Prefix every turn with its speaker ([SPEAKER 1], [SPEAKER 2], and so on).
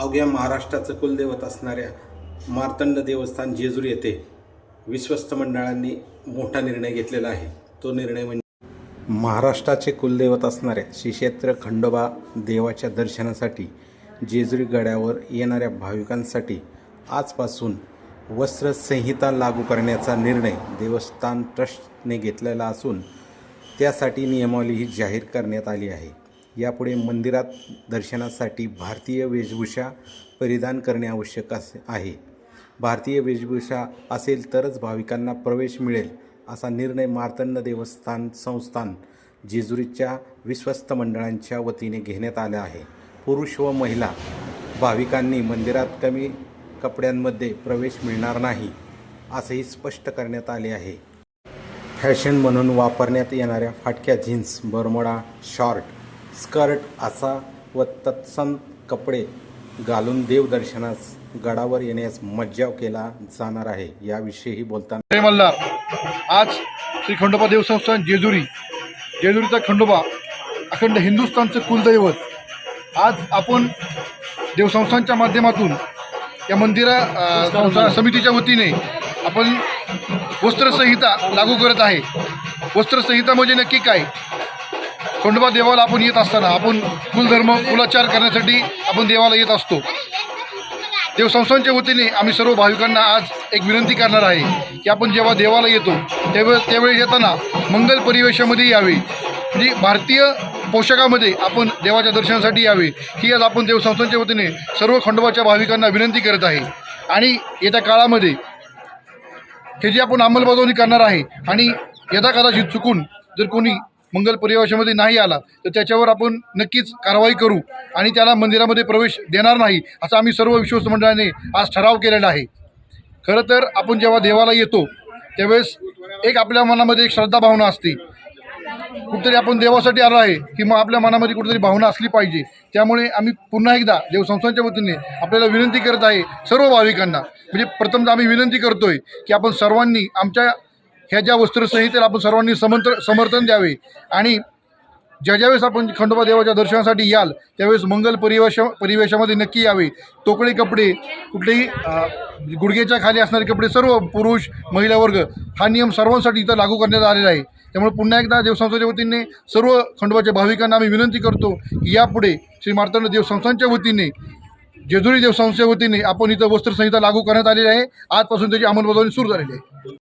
[SPEAKER 1] अवघ्या महाराष्ट्राचं कुलदैवत असणाऱ्या मार्तंड देवस्थान जेजूर येथे विश्वस्त मंडळांनी मोठा निर्णय घेतलेला आहे. तो निर्णय म्हणजे महाराष्ट्राचे कुलदैवत असणाऱ्या श्रीक्षेत्र खंडोबा देवाच्या दर्शनासाठी जेजुरी गड्यावर येणाऱ्या भाविकांसाठी आजपासून वस्त्रसंहिता लागू करण्याचा निर्णय देवस्थान ट्रस्टने घेतलेला असून त्यासाठी नियमावलीही जाहीर करण्यात आली आहे. यापुढे मंदिरात दर्शनासाठी भारतीय वेशभूषा परिधान करणे आवश्यक असे आहे. भारतीय वेशभूषा असेल तरच भाविकांना प्रवेश मिळेल असा निर्णय मार्तंड देवस्थान संस्थान जेजुरीच्या विश्वस्त मंडळांच्या वतीने घेण्यात आला आहे. पुरुष व महिला भाविकांनी मंदिरात कमी कपड्यांमध्ये प्रवेश मिळणार नाही असेही स्पष्ट करण्यात आले आहे. फॅशन म्हणून वापरण्यात येणाऱ्या फाटक्या जीन्स बरमोडा शॉर्ट स्कर्ट असा व तत्सम कपडे घालून देवदर्शनास गडावर येण्यास मज्जाव केला जाणार आहे याविषयी बोलताना
[SPEAKER 2] मल्हार आज श्री खंडोबा देवसंस्थान जेजुरी जेजुरीचा खंडोबा अखंड हिंदुस्थानचं कुलदैवत. आज आपण देवसंस्थानच्या माध्यमातून या मंदिरा संस्था समितीच्या वतीने आपण वस्त्रसंहिता लागू करत आहे. वस्त्रसंहिता म्हणजे नक्की काय? खंडोबा देवाला आपण येत असताना आपण कुलधर्म कुलाचार करण्यासाठी आपण देवाला येत असतो. देवसंस्थांच्या वतीने आम्ही सर्व भाविकांना आज एक विनंती करणार आहे की आपण जेव्हा देवाला येतो त्यावेळे त्यावेळी येताना मंगल परिवेशामध्ये यावे. म्हणजे भारतीय पोशाखामध्ये आपण देवाच्या दर्शनासाठी यावे. ही आज आपण देवसंस्थांच्या वतीने सर्व खंडोबाच्या भाविकांना विनंती करत आहे. आणि येत्या काळामध्ये हे जी आपण अंमलबजावणी करणार आहे आणि यदा कदाचित चुकून जर कोणी मंगल परिवेशामध्ये नाही आला तर त्याच्यावर आपण नक्कीच कारवाई करू आणि त्याला मंदिरामध्ये प्रवेश देणार नाही असा आम्ही सर्व विश्वस्त मंडळाने आज ठराव केलेला आहे. खरं तर आपण जेव्हा देवाला येतो त्यावेळेस एक आपल्या मनामध्ये एक श्रद्धा भावना असते. कुठेतरी आपण देवासाठी आलो आहे की मग आपल्या मनामध्ये कुठेतरी भावना असली पाहिजे त्यामुळे आम्ही पुन्हा एकदा देवसंस्थांच्या वतीने आपल्याला विनंती करत आहे सर्व भाविकांना. म्हणजे प्रथमतः आम्ही विनंती करतोय की आपण सर्वांनी आमच्या ह्या ज्या वस्त्रसंहितेला आपण सर्वांनी समंत समर्थन द्यावे आणि ज्या ज्यावेळेस आपण खंडोबा देवाच्या दर्शनासाठी याल त्यावेळेस मंगल परिवेश परिवेशामध्ये नक्की यावे. तोकळे कपडे कुठलेही गुडघ्याच्या गुडघेच्या खाली असणारे कपडे सर्व पुरुष महिला वर्ग हा नियम सर्वांसाठी इथं लागू करण्यात आलेला आहे. त्यामुळे पुन्हा एकदा देवसंस्थेच्या वतीने सर्व खंडोबाच्या भाविकांना आम्ही विनंती करतो की यापुढे श्री मार्तंड देवसंस्थांच्या वतीने जेजुरी देवसंस्थेच्या वतीने आपण इथं वस्त्रसंहिता लागू करण्यात आलेली आहे. आजपासून त्याची अंमलबजावणी सुरू झालेली आहे.